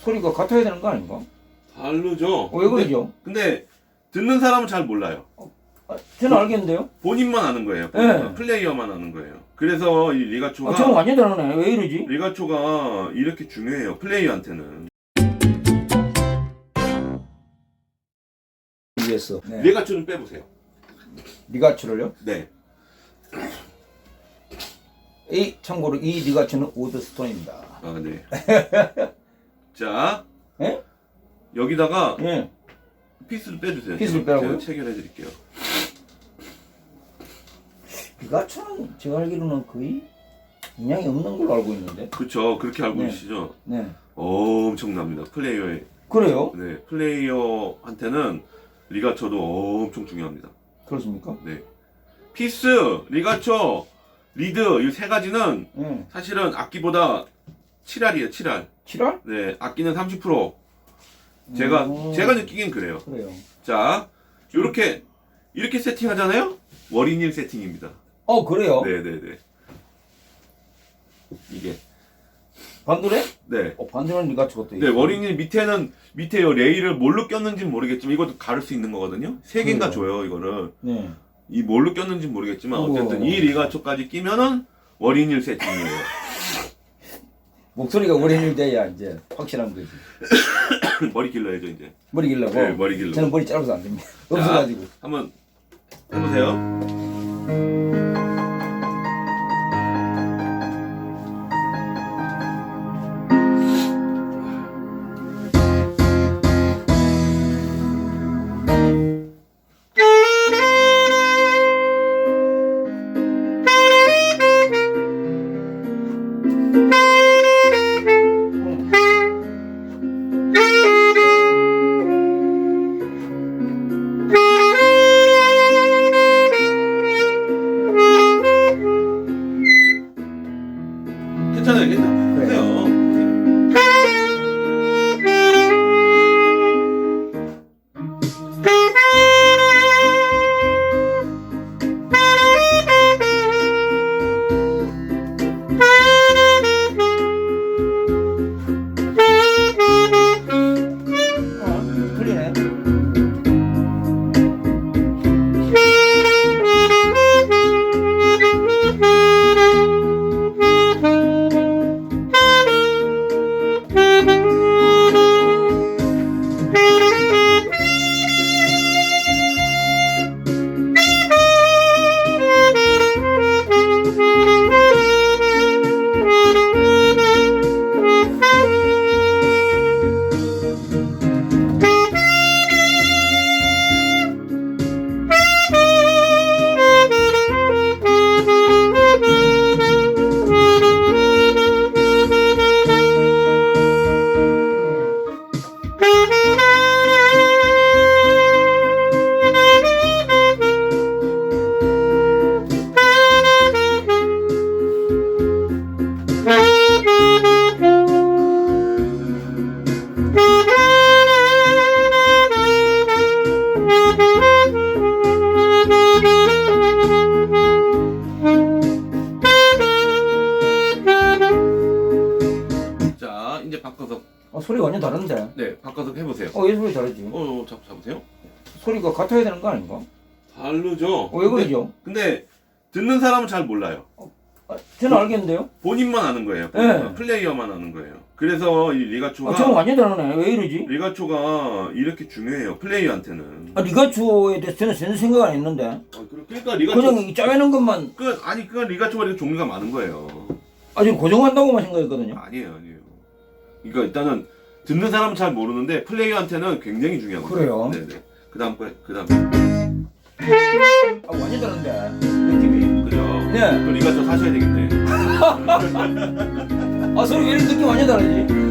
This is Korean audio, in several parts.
소리가 같아야 되는 거 아닌가? 다르죠. 어, 왜 그러죠? 근데, 듣는 사람은 잘 몰라요. 아, 저는 알겠는데요? 본인만 아는 거예요. 네. 플레이어만 아는 거예요. 그래서 이 리가초가 아, 저는 완전 다르네. 왜 이러지? 리가초가 이렇게 중요해요. 플레이어한테는. 위에서. 네. 리가초 좀 빼보세요. 리가츠를요? 네. 이 참고로 이 리가츠는 오드스톤입니다. 아, 네. 자, 예? 여기다가 예. 피스를 빼주세요. 피스를 제가- 빼라고요? 제가 체결해 드릴게요. 리가츠는 제가 알기로는 거의 영향이 없는 걸로 알고 있는데. 그쵸. 그렇게 알고 네. 계시죠? 네. 엄청납니다. 플레이어의. 그래요? 네. 플레이어한테는 리가초도 엄청 중요합니다. 그렇습니까? 네. 피스, 리가초, 리드 이 세 가지는 예. 사실은 악기보다 7할이에요. 7할. 7월? 네. 악기는 30%. 제가 오. 제가 느끼긴 그래요. 그래요. 자, 요렇게 이렇게 세팅하잖아요. 월인일 세팅입니다. 어, 그래요? 네, 네, 네. 이게 반도래? 네. 어, 리가츠가 또 네, 있어요. 월인일 밑에는 밑에 요 레일을 뭘로 꼈는지는 모르겠지만 이것도 가를 수 있는 거거든요. 세 개인가. 줘요, 이거를. 네. 이 뭘로 꼈는지 는 모르겠지만. 어쨌든 이 리가초까지 끼면은 월인일 세팅이에요. 목소리가 오래일 돼야 이제 확실한 거지. 머리 길러야죠, 이제. 머리 길라고. 네, 머리 길러. 저는 머리 짧아서 안 됩니다. 없어가지고. 한번 해보세요. 바꿔서 어, 소리가 완전 다른데. 네, 바꿔서 해보세요. 어, 얘 소리 다르지. 어, 잡 잡으세요. 소리가 같아야 되는 거 아닌가? 다르죠. 어, 왜 근데, 그러죠? 근데 듣는 사람은 잘 몰라요. 아, 저는 알겠는데요? 본인만 아는 거예요. 네. 플레이어만 아는 거예요. 그래서 이 리가초가 아, 저는 완전 다르네. 왜 이러지? 리가초가 이렇게 중요해요. 플레이어한테는. 아, 리가츠에 대해서 저는 전혀 생각 안 했는데. 아, 그러- 그러니까 리가초 그냥 이 짜매는 것만 그 아니 그건 리가초가 이렇게 종류가 많은 거예요. 아주 고정한다고만 생각했거든요. 아니에요, 아니에요. 그러니까 일단은 듣는 사람은 잘 모르는데 플레이어한테는 굉장히 중요하거든요. 그래요? 네네. 그다음 거 그다음 아, 완전 다른데. 느낌이. 그죠. 네. 그 리가초 사셔야 되겠네. 아, 왜 이렇게 느낌 완전 다르지?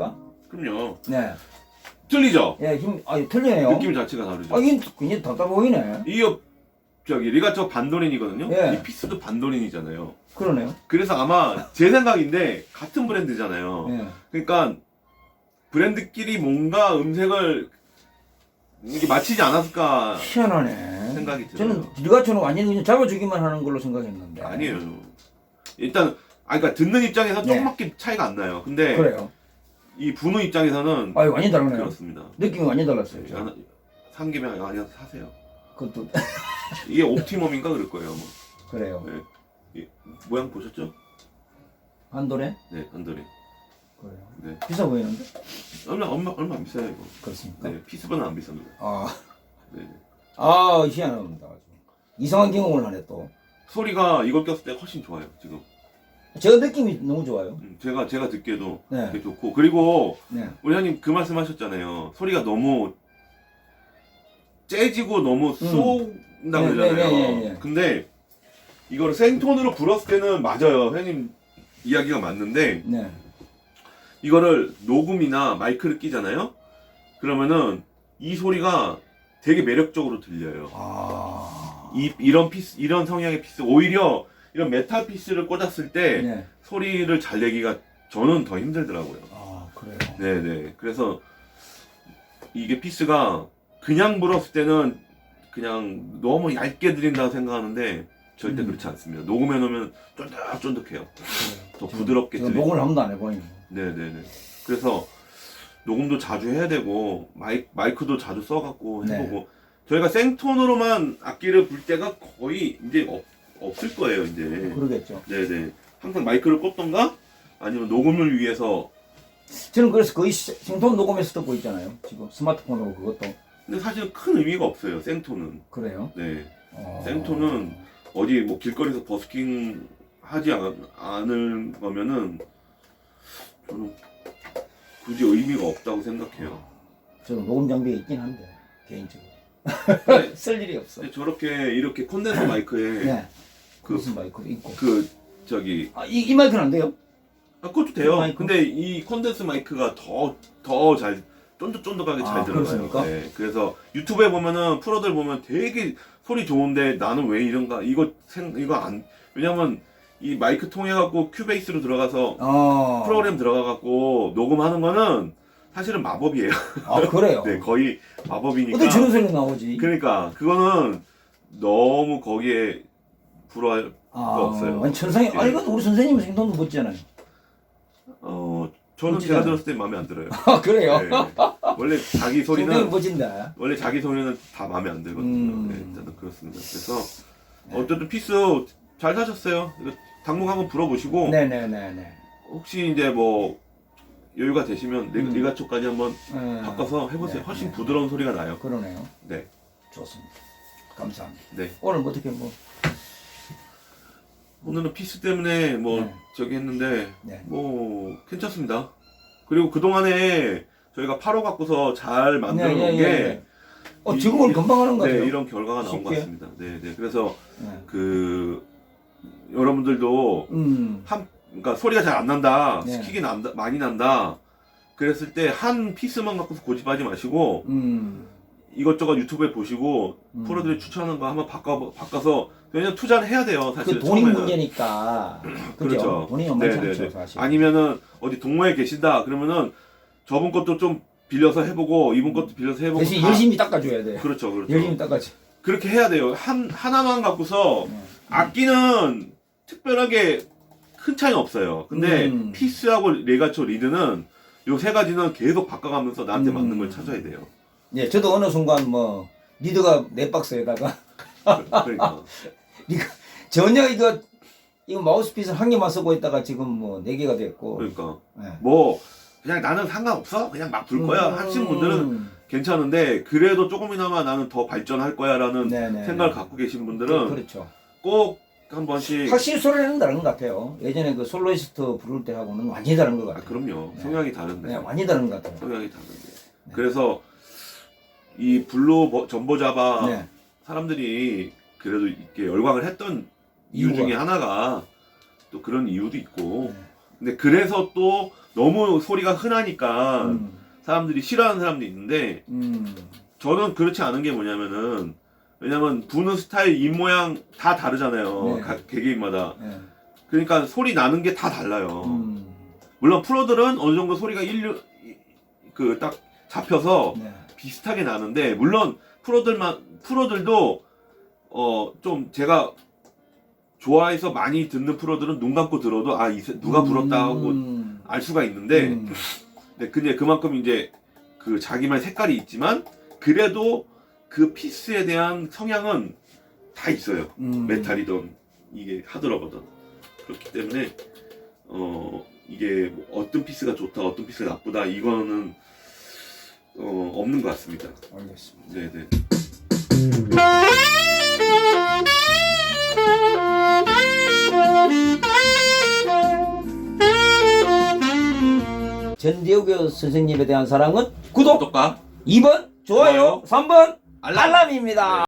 부르니까. 그럼요. 네. 틀리죠? 예, 힘, 아, 틀리네요. 느낌 자체가 다르죠. 아, 이게 굉장히 답답 보이네. 이 저기 리가초 반도린이거든요. 예. 이 피스도 반도린이잖아요. 그러네요. 그래서 아마 제 생각인데 같은 브랜드잖아요. 예. 그러니까 브랜드끼리 뭔가 음색을 이게 맞히지 않았을까 희한하네. 생각이 들어요. 저는 리가초는 완전히 그냥 잡아주기만 하는 걸로 생각했는데. 아니에요. 일단 아 그러니까 듣는 입장에서 네. 조금밖에 차이가 안 나요. 근데 그래요. 이 분우 입장에서는 아, 완전히 다르네요. 그렇습니다. 느낌이 완전히 달랐어요. 저. 하나- 산 김에 아니야 사세요. 그것도 이게 옵티멈인가 그럴 거예요. 뭐. 그래요. 이 모양 보셨죠? 한도네? 네, 안드레. 그래요. 네. 비싸 보이는데? 얼마 얼마 얼마 안 비싸요 이거. 그렇습니까? 네, 피스보다 안 비쌉니다. 아, 네. 아 희한합니다. 이상한 경험을 하네 또. 소리가 이걸 꼈을 때 훨씬 좋아요 지금. 제가 느낌이 너무 좋아요. 음, 제가 제가 듣기에도 네. 되게 좋고 그리고 네. 우리 형님 그 말씀하셨잖아요. 소리가 너무 재지고 너무 쏘는다 네, 그러잖아요. 네, 네, 네, 네. 근데 이거를 생톤으로 불었을 때는 맞아요. 형님 이야기가 맞는데 네. 이거를 녹음이나 마이크를 끼잖아요. 그러면은 이 소리가 되게 매력적으로 들려요. 아. 이 이런 피스 이런 성향의 피스 오히려 이런 메탈 피스를 꽂았을 때 네. 소리를 잘 내기가 저는 더 힘들더라고요. 아, 그래요. 네네. 그래서 이게 피스가 그냥 불었을 때는 그냥 너무 얇게 들린다고 생각하는데 절대 음. 그렇지 않습니다. 녹음해 놓으면 쫀득쫀득해요. 더 지금 부드럽게 제가 들리고. 녹음을 한 번도 안 해보니. 네네네. 그래서 녹음도 자주 해야 되고 마이, 마이크도 자주 써갖고 네. 해보고 저희가 생톤으로만 악기를 불 때가 거의 이제 없, 없을 거예요 이제. 그러겠죠. 네네. 항상 마이크를 꽂던가 아니면 녹음을 위해서 저는 그래서 거의 시- 생톤 녹음해서 듣고 있잖아요. 지금 스마트폰으로 그것도. 근데 사실 큰 의미가 없어요 생톤은. 그래요. 네. 어... 생톤은 어디 뭐 길거리에서 버스킹 하지 않, 않을 거면은 저는 굳이 의미가 없다고 생각해요. 저도 녹음 장비가 있긴 한데 개인적으로 근데 쓸 일이 없어. 저렇게 이렇게 콘덴서 마이크에 네. 그- 무슨 마이크도 있고. 그 저기 아, 이, 이 마이크는 안 돼요? 아, 그것도 돼요. 마이크? 근데 이 콘덴서 마이크가 더 더 잘 쫀득쫀득하게 잘 아, 들어가요. 그렇습니까? 네. 그래서 유튜브에 보면은 프로들 보면 되게 소리 좋은데 나는 왜 이런가? 이거 생 이거 안 왜냐면 이 마이크 통해 갖고 큐베이스로 들어가서 어. 프로그램 들어가 갖고 녹음하는 거는 사실은 마법이에요. 아, 그래요? 네, 거의 마법이니까. 어떻게 저런 소리 나오지? 그러니까 그거는 너무 거기에 불화할 아, 없어요. 아니, 천상에, 아, 이건 우리 선생님은 생통도 묻잖아요. 어 저는. 제가 들었을 때 마음에 안 들어요. 아, 그래요? 네. 원래 자기 선생님 소리는 멋진다. 원래 자기 소리는 다 마음에 안 들거든요. 음. 네, 일단은 그렇습니다. 그래서 네. 어쨌든 피스 잘 사셨어요. 이거 당목 한번 불어보시고 네네네네. 혹시 이제 뭐 여유가 되시면 리- 음. 리가초까지 한번 음. 바꿔서 해보세요. 네, 훨씬 네. 부드러운 소리가 나요. 그러네요. 네, 좋습니다. 감사합니다. 네. 오늘 뭐 어떻게 뭐, 오늘은 피스 때문에 뭐 네. 저기 했는데 네. 뭐 괜찮습니다. 그리고 그 동안에 저희가 8호 갖고서 잘 만들어 놓은 네, 네, 게 네, 네. 어, 이- 지금은 금방 하는 거 네, 같아요. 이런 결과가 나온 것 쉽게? 같습니다. 네, 네. 그래서 네. 그 여러분들도 음. 한 그러니까 소리가 잘 안 난다, 네. 스킥이 난다, 많이 난다. 그랬을 때 한 피스만 갖고서 고집하지 마시고 음. 이것저것 유튜브에 보시고 음. 프로들이 추천하는 거 한번 바꿔 바꿔서 왜냐면 투자를 해야 돼요. 사실 그 돈이 처음에는. 문제니까. 그렇죠. 돈이 만만치 네, 네, 않죠, 네. 사실. 아니면은 어디 동호회 계신다 그러면은 저분 것도 좀 빌려서 해보고 이분 것도 빌려서 해보고 대신 다- 열심히 닦아줘야 돼. 그렇죠, 그렇죠. 열심히 닦아줘. 그렇게 해야 돼요. 한 하나만 갖고서 네. 악기는 특별하게 큰 차이는 없어요. 근데 음. 피스하고 레가초 리드는 요 세 가지는 계속 바꿔가면서 나한테 음. 맞는 걸 찾아야 돼요. 예, 저도 어느 순간 뭐 리드가 네 박스에다가 그러니까 전혀 이거 이거 마우스피스 한 개만 쓰고 있다가 지금 뭐 네 개가 됐고. 그러니까 예. 뭐 그냥 나는 상관없어 그냥 막 불 거야 음. 하시는 분들은 괜찮은데 그래도 조금이나마 나는 더 발전할 거야라는 네네. 생각을 갖고 계신 분들은 그, 그렇죠. 꼭 한 번씩 확실히 소리는 다른 것 같아요. 예전에 그 솔로이스트 부를 때하고는 완전히 다른 것 아, 같아요. 그럼요 네. 성향이 다른데 네, 완전히 다른 것 같아요. 성향이 다른데 네. 그래서 이 블루 버- 전보자바 네. 사람들이 그래도 이렇게 열광을 했던 이유 이유가. 중에 하나가 또 그런 이유도 있고 네. 근데 그래서 또 너무 소리가 흔하니까 음. 사람들이 싫어하는 사람도 있는데 음. 저는 그렇지 않은 게 뭐냐면은 왜냐면 부는 스타일 입 모양 다 다르잖아요. 네. 각 개개인마다. 예. 그러니까 소리 나는 게 다 달라요. 음. 물론 프로들은 어느 정도 소리가 일류 그딱 잡혀서 네. 비슷하게 나는데 물론 프로들만 프로들도 어 좀 제가 좋아해서 많이 듣는 프로들은 눈 감고 들어도 아 이 누가 불었다 하고 음. 알 수가 있는데 음. 네, 근데 그만큼 이제 그 자기만의 색깔이 있지만 그래도 그 피스에 대한 성향은 다 있어요. 음. 메탈이든 이게 하드러거든. 그렇기 때문에 어 이게 뭐 어떤 피스가 좋다, 어떤 피스가 나쁘다 이거는 어 없는 것 같습니다. 알겠습니다. 네네. 전대욱교 선생님에 대한 사랑은 구독, 구독과 2번 좋아요, 좋아요. 3번 알람. 알람입니다.